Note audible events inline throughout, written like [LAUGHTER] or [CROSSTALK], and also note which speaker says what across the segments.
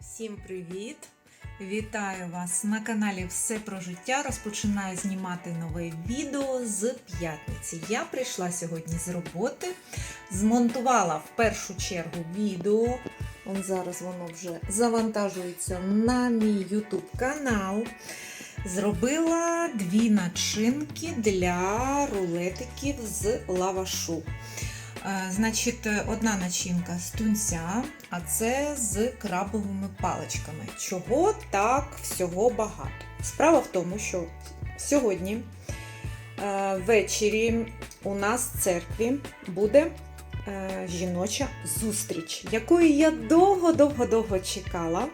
Speaker 1: Всім привіт! Вітаю вас на каналі Все про життя. Розпочинаю знімати нове відео з п'ятниці. Я прийшла сьогодні з роботи, змонтувала в першу чергу відео. Он зараз воно вже завантажується на мій YouTube канал. Зробила дві начинки для рулетиків з лавашу. Е, Значить, одна начинка з тунця, а це з крабовими паличками. Чого так всього багато? Справа в тому, що сьогодні е, ввечері у нас в церкві буде е, жіноча зустріч, якої я довго-довго-довго чекала.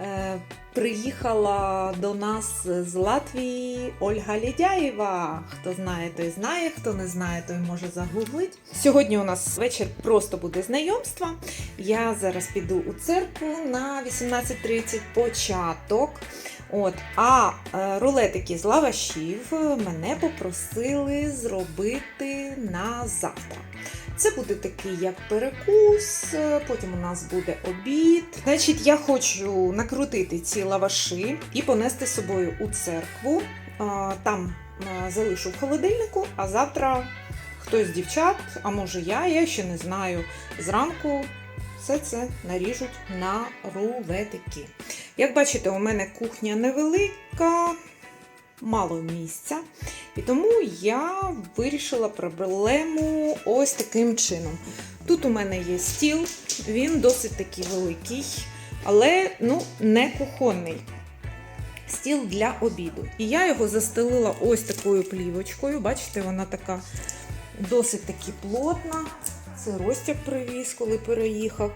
Speaker 1: Е, Приїхала до нас з Латвії Ольга Лідяєва. Хто знає, той знає, хто не знає, той може загуглить. Сьогодні у нас вечір просто буде знайомства. Я зараз піду у церкву на 18.30 початок. От, а е, рулетики з лавашів мене попросили зробити на завтра. Це буде такий як перекус, е, потім у нас буде обід. Значить, я хочу накрутити ці лаваші і понести з собою у церкву. Там залишу в холодильнику, а завтра хтось з дівчат, а може я, я ще не знаю. Зранку все це наріжуть на рулетики. Як бачите, у мене кухня невелика, мало місця. І тому я вирішила проблему ось таким чином. Тут у мене є стіл, він досить таки великий, але ну, не кухонний. Стіл для обіду. І я його застелила ось такою плівочкою. Бачите, вона така досить таки плотна. Це Ростяк привіз, коли переїхав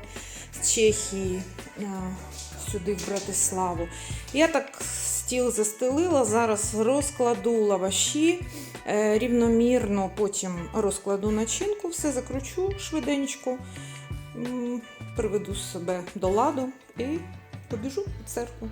Speaker 1: з Чехії сюди в Братиславу. Я так стіл застелила, зараз розкладу лаваші е, рівномірно, потім розкладу начинку, все закручу швиденько, приведу себе до ладу і побіжу у церкву.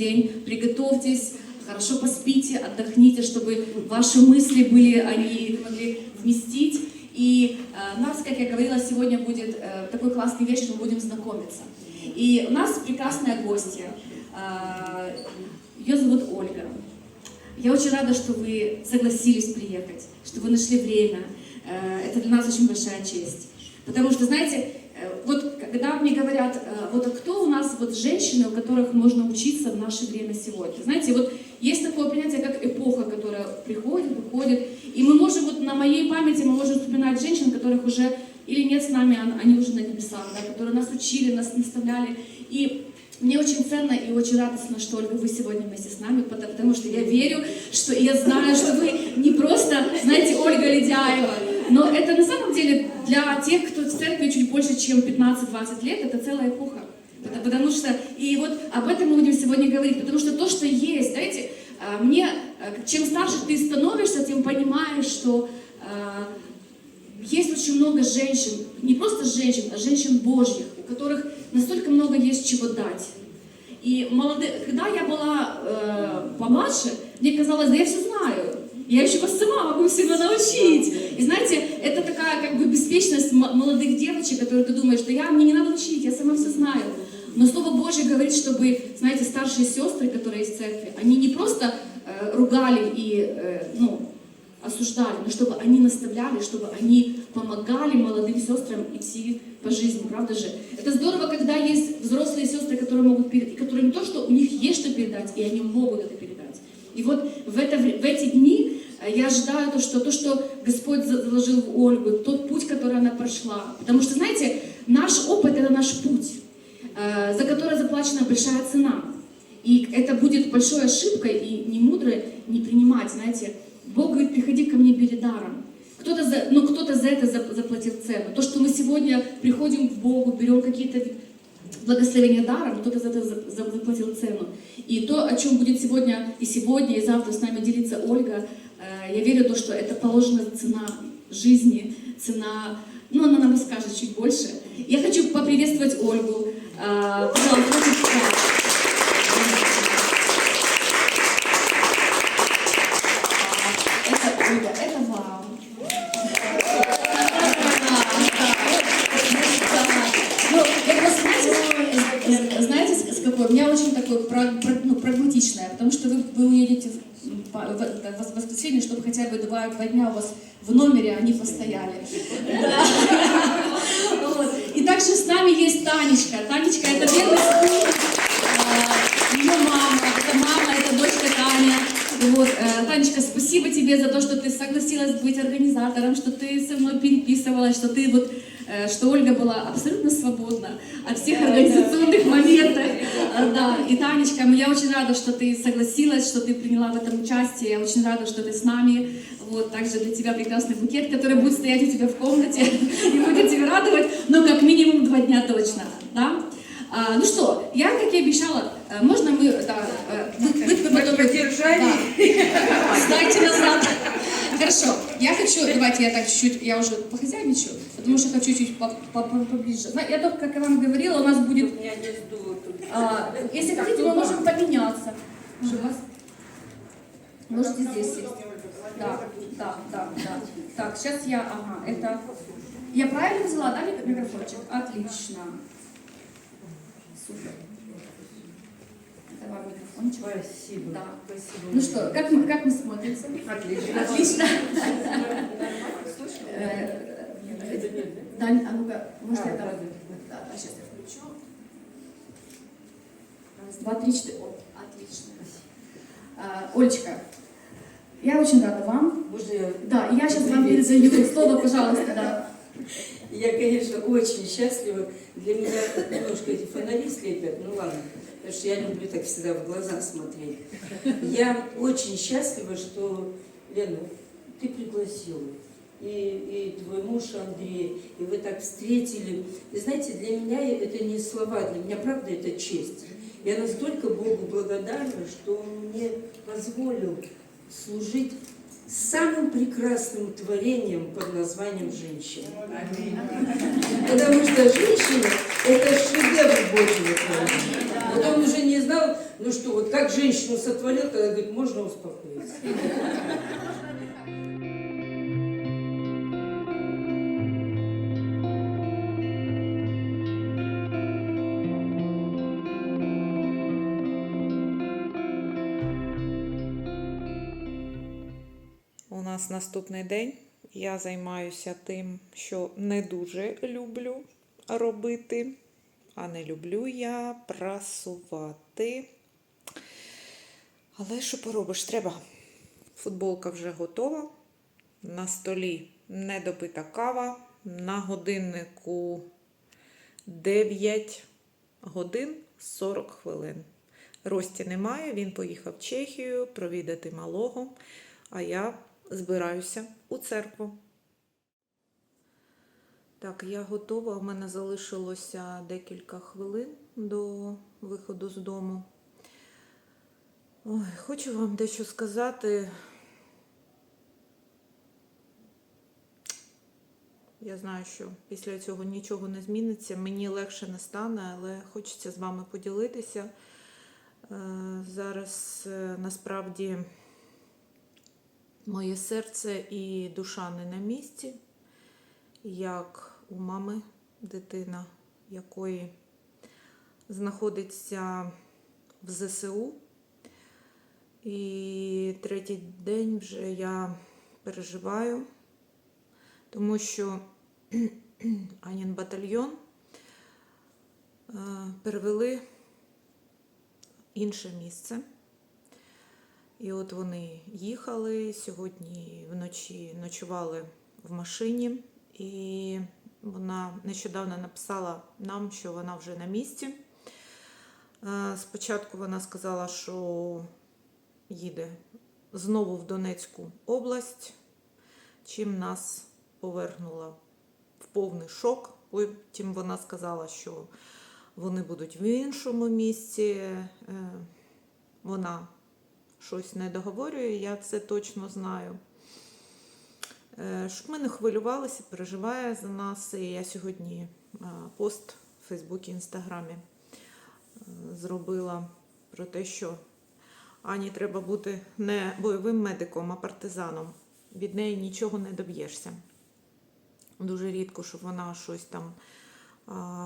Speaker 2: День. Приготовьтесь, хорошо поспите, отдохните, чтобы ваши мысли были, они могли вместить. И э, нас, как я говорила, сегодня будет э, такой классный вечер, мы будем знакомиться. И у нас прекрасная гостья. Э, ее зовут Ольга. Я очень рада, что вы согласились приехать, что вы нашли время. Э, Это для нас очень большая честь. Потому что, знаете, когда мне говорят, э, вот а кто у нас вот женщины, у которых можно учиться в наше время сегодня? Знаете, вот есть такое понятие, как эпоха, которая приходит, уходит. И мы можем, вот на моей памяти, мы можем вспоминать женщин, которых уже или нет с нами, а- они уже на небесах, да, которые нас учили, нас наставляли. И мне очень ценно и очень радостно, что, Ольга, вы сегодня вместе с нами, потому, потому что я верю, что я знаю, что вы не просто, знаете, Ольга Ледяева, но это на самом деле для тех, кто в церкви чуть больше, чем 15-20 лет, это целая эпоха. Это потому что, и вот об этом мы будем сегодня говорить, потому что то, что есть, знаете, а, мне, а, чем старше ты становишься, тем понимаешь, что а, есть очень много женщин, не просто женщин, а женщин Божьих, у которых настолько много есть чего дать. И молодые, когда я была э, помладше, мне казалось, да я все знаю, я еще вас сама могу всего научить. И знаете, это такая как бы беспечность молодых девочек, которые ты думаешь, что я, мне не надо учить, я сама все знаю. Но Слово Божье говорит, чтобы, знаете, старшие сестры, которые в церкви, они не просто э, ругали и, э, ну, осуждали, но чтобы они наставляли, чтобы они помогали молодым сестрам идти по жизни, правда же? Это здорово, когда есть взрослые сестры, которые могут передать, которые не то, что у них есть что передать, и они могут это передать. И вот в, это, в эти дни я ожидаю то, что то, что Господь за- заложил в Ольгу, тот путь, который она прошла. Потому что, знаете, наш опыт – это наш путь. э, за которое заплачена большая цена. И это будет большой ошибкой и не мудро не принимать, знаете. Бог говорит, приходи ко мне, даром. Кто-то за, ну, кто-то за это зап- заплатил цену. То, что мы сегодня приходим к Богу, берем какие-то благословения даром, кто-то за это за- за- заплатил цену. И то, о чем будет сегодня и сегодня, и завтра с нами делиться Ольга, я верю в то, что это положена цена жизни, цена, ну, она нам расскажет чуть больше. Я хочу поприветствовать Ольгу. Э, Пожалуйста, очень Это Ольга, это вам. Ну, знаете, с- какой? Меня очень такое ну, прагматичное, потому что вы, вы уедете в, в, в воскресенье, чтобы хотя бы два, два дня у вас в номере они постояли. [LAUGHS] Да. Вот. И также с нами есть Танечка. Танечка это верный Вот, э, Танечка, спасибо тебе за то, что ты согласилась быть организатором, что ты со мной переписывалась, что ты вот, э, что Ольга была абсолютно свободна от всех организационных моментов. Э, Да, и Танечка, я очень рада, что ты согласилась, что ты приняла в этом участие. Я очень рада, что ты с нами. Вот, также для тебя прекрасный букет, который будет стоять у тебя в комнате [LAUGHS] и будет тебя радовать, но как минимум два дня точно, да? А, ну что, я, как и обещала, э, можно мы, да, э, вы, вы- вы потом-
Speaker 3: Поддержали.
Speaker 2: Да. Сдайте назад. Хорошо, я хочу, давайте я так чуть-чуть, я уже похозяйничаю, потому что хочу чуть по- по- по- поближе. Я только, как я вам говорила, у нас будет,
Speaker 3: Меня сдуло тут.
Speaker 2: а, если хотите, мы можем поменяться. Вас- Можете здесь сесть. Да, да, да, да. Так, сейчас я, ага, это... Я правильно взяла, да, мик- микрофончик? Отлично. Супер. Это вам микрофончик.
Speaker 3: Спасибо.
Speaker 2: Да.
Speaker 3: Спасибо.
Speaker 2: Ну что, как мы, как мы смотримся?
Speaker 3: Отлично.
Speaker 2: Отлично. Э. Дань, а ну-ка, может
Speaker 3: А,
Speaker 2: я там...
Speaker 3: да,
Speaker 2: сейчас я включу. Раз, два, три, четыре. Отлично. А, Олечка, я очень рада вам.
Speaker 3: Я
Speaker 2: Да, я сейчас вам передаю слово, пожалуйста, да.
Speaker 3: Я, конечно, очень счастлива. Для меня немножко эти фонари слепят, ну ладно, потому что я люблю так всегда в глаза смотреть. Я очень счастлива, что, Лена, ты пригласила. И, и твой муж Андрей, и вы так встретили. И знаете, для меня это не слова, для меня правда это честь. Я настолько Богу благодарна, что Он мне позволил служить самым прекрасным творением под названием женщина. Потому что женщина – это шедевр. Вот он уже не знал, ну что, вот как женщину сотворил, тогда говорит, можно успокоиться.
Speaker 1: У нас наступний день. Я займаюся тим, що не дуже люблю робити. А не люблю я прасувати. Але що поробиш? Треба. Футболка вже готова. На столі недопита кава. На годиннику 9 годин 40 хвилин. Рості немає, він поїхав в Чехію провідати малого, а я збираюся у церкву. Так, я готова. У мене залишилося декілька хвилин до виходу з дому. Ой, хочу вам дещо сказати. Я знаю, що після цього нічого не зміниться, мені легше не стане, але хочеться з вами поділитися. Е, Зараз е, насправді моє серце і душа не на місці, як у мами дитина, якої знаходиться в ЗСУ. І третій день вже я переживаю, тому що [CLEARS THROAT] Анін батальйон е, перевели інше місце. І от вони їхали сьогодні вночі ночували в машині, і вона нещодавно написала нам, що вона вже на місці. Е, Спочатку вона сказала, що їде знову в Донецьку область, чим нас повергнула в повний шок. Потім вона сказала, що вони будуть в іншому місці. Е, Вона щось не договорює, я це точно знаю. Е, Щоб ми не хвилювалися, переживає за нас. І я сьогодні е, пост в Фейсбуці, Інстаграмі е, зробила про те, що Ані треба бути не бойовим медиком, а партизаном. Від неї нічого не доб'єшся. Дуже рідко, щоб вона щось там [LAUGHS]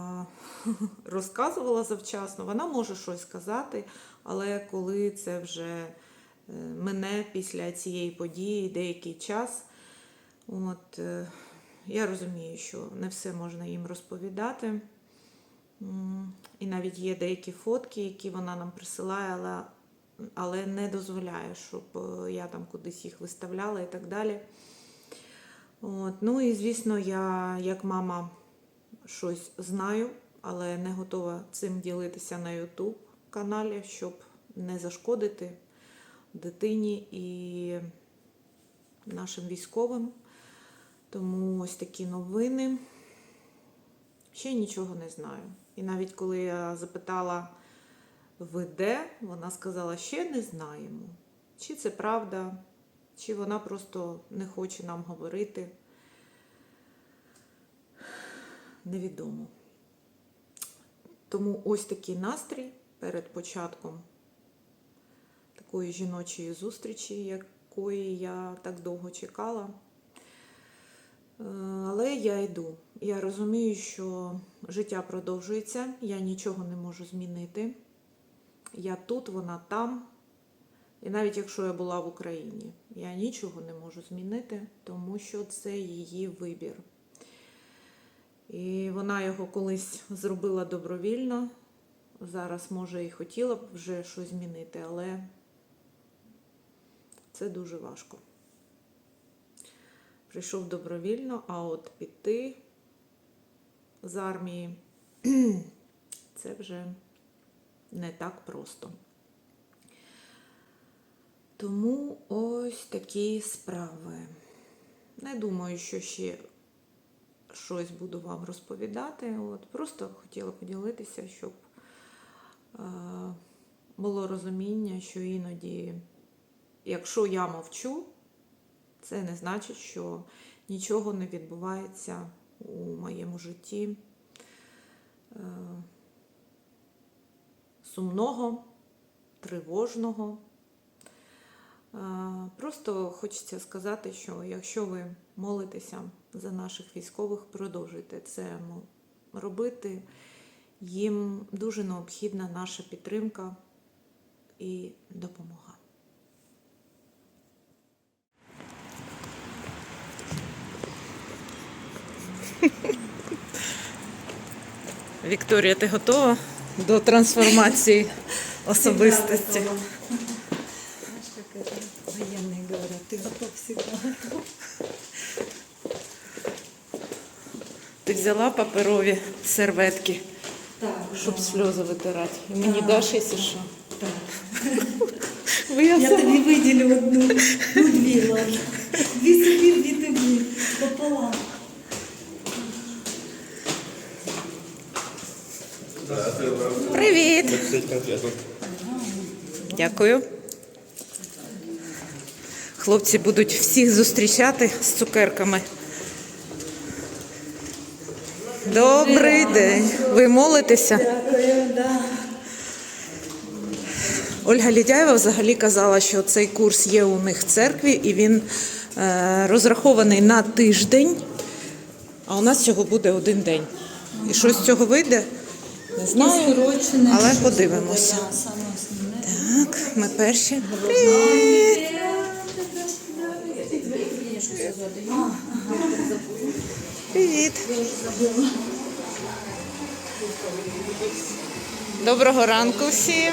Speaker 1: розказувала завчасно. Вона може щось сказати, але коли це вже мене після цієї події деякий час, от, е, я розумію, що не все можна їм розповідати. І навіть є деякі фотки, які вона нам присилає, але, але не дозволяє, щоб е, я там кудись їх виставляла і так далі. От. Ну і звісно, я як мама щось знаю, але не готова цим ділитися на YouTube каналі, щоб не зашкодити дитині і нашим військовим. Тому ось такі новини. Ще нічого не знаю. І навіть коли я запитала, ви де, вона сказала, ще не знаємо. Чи це правда, чи вона просто не хоче нам говорити. Невідомо. Тому ось такий настрій перед початком такої жіночої зустрічі, якої я так довго чекала. Е, Але я йду. Я розумію, що життя продовжується, я нічого не можу змінити. Я тут, вона там. І навіть якщо я була в Україні, я нічого не можу змінити, тому що це її вибір. І вона його колись зробила добровільно. Зараз, може, і хотіла б вже щось змінити, але це дуже важко. Прийшов добровільно, а от піти з армії [CLEARS THROAT] це вже не так просто. Тому ось такі справи. Не думаю, що ще щось буду вам розповідати. От, просто хотіла поділитися, щоб е, було розуміння, що іноді, якщо я мовчу, це не значить, що нічого не відбувається у моєму житті е, сумного, тривожного. Е, Просто хочеться сказати, що якщо ви молитеся за наших військових, продовжуйте це робити. Їм дуже необхідна наша підтримка і допомога. [LAUGHS] Вікторія, ти готова до трансформації особистості?
Speaker 4: Знаешь, как это военные говорят, ты готов всегда.
Speaker 1: Ти взяла паперові серветки,
Speaker 4: Так,
Speaker 1: щоб сльози витирати. І мені даш, якщо що.
Speaker 4: так.
Speaker 1: Бо я
Speaker 4: Я
Speaker 1: сама-
Speaker 4: тобі виділю одну, ну дві, ладно. Дві собі, дві тобі, пополам.
Speaker 1: Привіт! Дякую. Хлопці будуть всіх зустрічати з цукерками. Добрий день. Ви молитеся?
Speaker 4: Дякую, да.
Speaker 1: Ольга Лідяєва взагалі казала, що цей курс є у них в церкві, і він е, розрахований на тиждень, а у нас цього буде один день. І що з цього вийде? Не знаю, але подивимося. Так, ми перші. Привіт! Привіт! Доброго ранку всім!